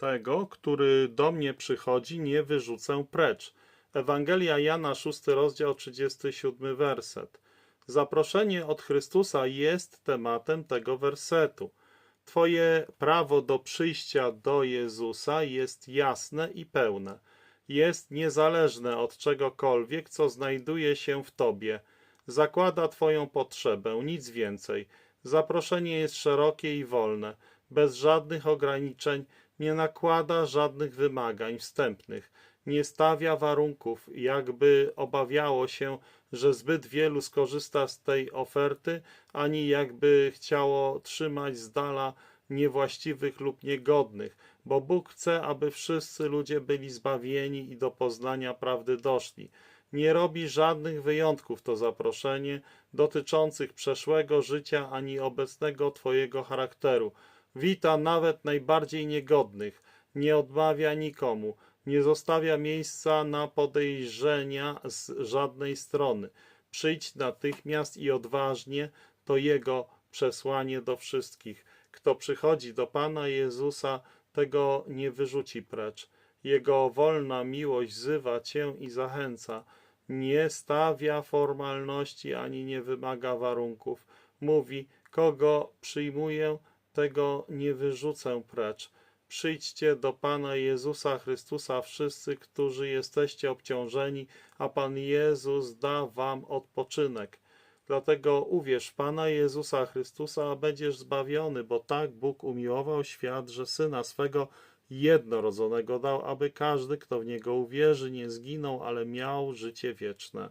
Tego, który do mnie przychodzi, nie wyrzucę precz. Ewangelia Jana, 6 rozdział, 37 werset. Zaproszenie od Chrystusa jest tematem tego wersetu. Twoje prawo do przyjścia do Jezusa jest jasne i pełne. Jest niezależne od czegokolwiek, co znajduje się w Tobie. Zakłada Twoją potrzebę, nic więcej. Zaproszenie jest szerokie i wolne, bez żadnych ograniczeń, nie nakłada żadnych wymagań wstępnych, nie stawia warunków, jakby obawiało się, że zbyt wielu skorzysta z tej oferty, ani jakby chciało trzymać z dala niewłaściwych lub niegodnych, bo Bóg chce, aby wszyscy ludzie byli zbawieni i do poznania prawdy doszli. Nie robi żadnych wyjątków to zaproszenie dotyczących przeszłego życia ani obecnego Twojego charakteru. Wita nawet najbardziej niegodnych, nie odmawia nikomu, nie zostawia miejsca na podejrzenia z żadnej strony. Przyjdź natychmiast i odważnie, to Jego przesłanie do wszystkich. Kto przychodzi do Pana Jezusa, tego nie wyrzuci precz. Jego wolna miłość wzywa Cię i zachęca. Nie stawia formalności ani nie wymaga warunków. Mówi, kogo przyjmuję, tego nie wyrzucę precz. Przyjdźcie do Pana Jezusa Chrystusa wszyscy, którzy jesteście obciążeni, a Pan Jezus da wam odpoczynek. Dlatego uwierz Pana Jezusa Chrystusa, a będziesz zbawiony, bo tak Bóg umiłował świat, że Syna swego jednorodzonego dał, aby każdy, kto w Niego uwierzy, nie zginął, ale miał życie wieczne.